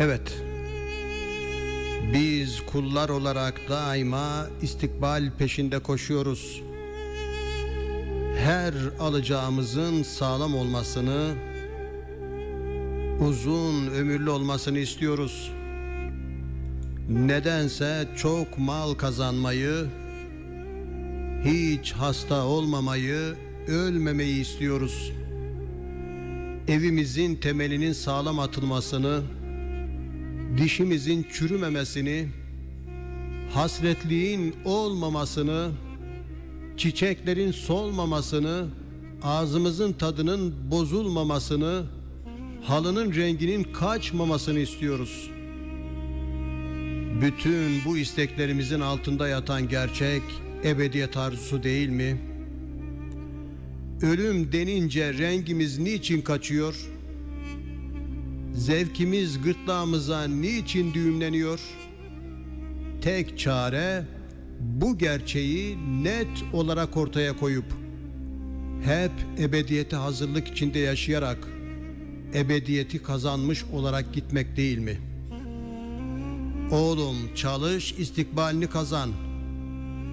Evet. Biz kullar olarak daima istikbal peşinde koşuyoruz. Her alacağımızın sağlam olmasını, uzun ömürlü olmasını istiyoruz. Nedense çok mal kazanmayı, hiç hasta olmamayı, ölmemeyi istiyoruz. Evimizin temelinin sağlam atılmasını, dişimizin çürümemesini, hasretliğin olmamasını, çiçeklerin solmamasını, ağzımızın tadının bozulmamasını, halının renginin kaçmamasını istiyoruz. Bütün bu isteklerimizin altında yatan gerçek ebediyet arzusu değil mi? Ölüm denince rengimiz niçin kaçıyor? Zevkimiz gırtlağımıza niçin düğümleniyor? Tek çare bu gerçeği net olarak ortaya koyup hep ebediyete hazırlık içinde yaşayarak ebediyeti kazanmış olarak gitmek değil mi? Oğlum çalış istikbalini kazan.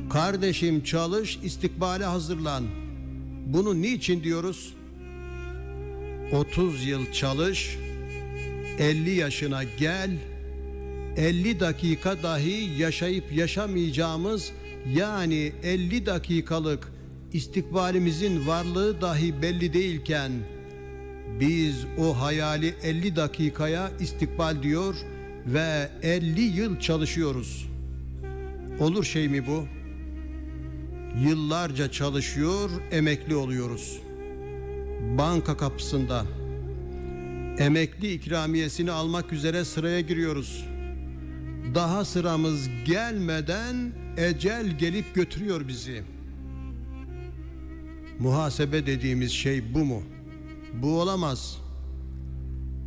Kardeşim çalış istikbale hazırlan. Bunu niçin diyoruz? 30 yıl çalış, 50 yaşına gel, 50 dakika dahi yaşayıp yaşamayacağımız yani 50 dakikalık istikbalimizin varlığı dahi belli değilken biz o hayali 50 dakikaya istikbal diyor ve 50 yıl çalışıyoruz. Olur şey mi bu? Yıllarca çalışıyor, emekli oluyoruz. Banka kapısında emekli ikramiyesini almak üzere sıraya giriyoruz. Daha sıramız gelmeden ecel gelip götürüyor bizi. Muhasebe dediğimiz şey bu mu? Bu olamaz.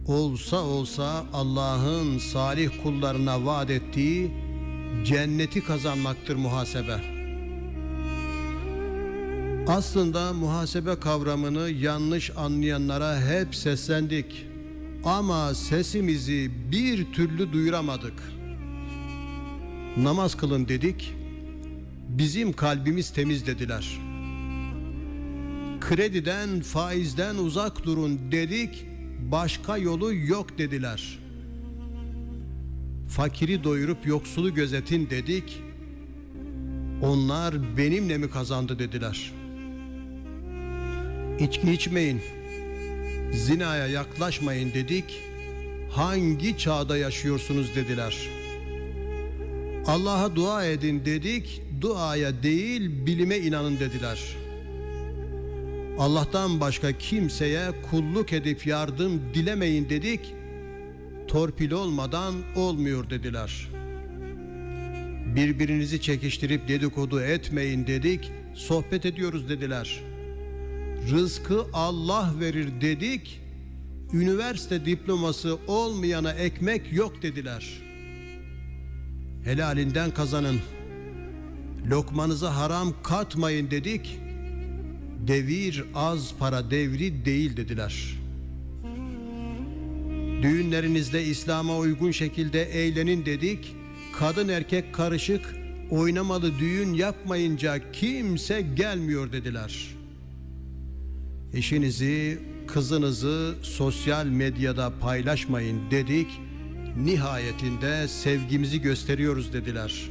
Olsa olsa Allah'ın salih kullarına vaat ettiği cenneti kazanmaktır muhasebe. Aslında muhasebe kavramını yanlış anlayanlara hep seslendik. Ama sesimizi bir türlü duyuramadık. Namaz kılın dedik. Bizim kalbimiz temiz dediler. Krediden, faizden uzak durun dedik. Başka yolu yok dediler. Fakiri doyurup yoksulu gözetin dedik. Onlar benimle mi kazandı dediler. İçki içmeyin. Zinaya yaklaşmayın dedik. Hangi çağda yaşıyorsunuz dediler. Allah'a dua edin dedik. Duaya değil bilime inanın dediler. Allah'tan başka kimseye kulluk edip yardım dilemeyin dedik. Torpil olmadan olmuyor dediler. Birbirinizi çekiştirip dedikodu etmeyin dedik. Sohbet ediyoruz dediler. Rızkı Allah verir dedik. Üniversite diploması olmayana ekmek yok dediler. Helalinden kazanın. Lokmanıza haram katmayın dedik. Devir az para devri değil dediler. Düğünlerinizde İslam'a uygun şekilde eğlenin dedik. Kadın erkek karışık oynamalı düğün yapmayınca kimse gelmiyor dediler.'' Eşinizi, kızınızı sosyal medyada paylaşmayın dedik. Nihayetinde sevgimizi gösteriyoruz dediler.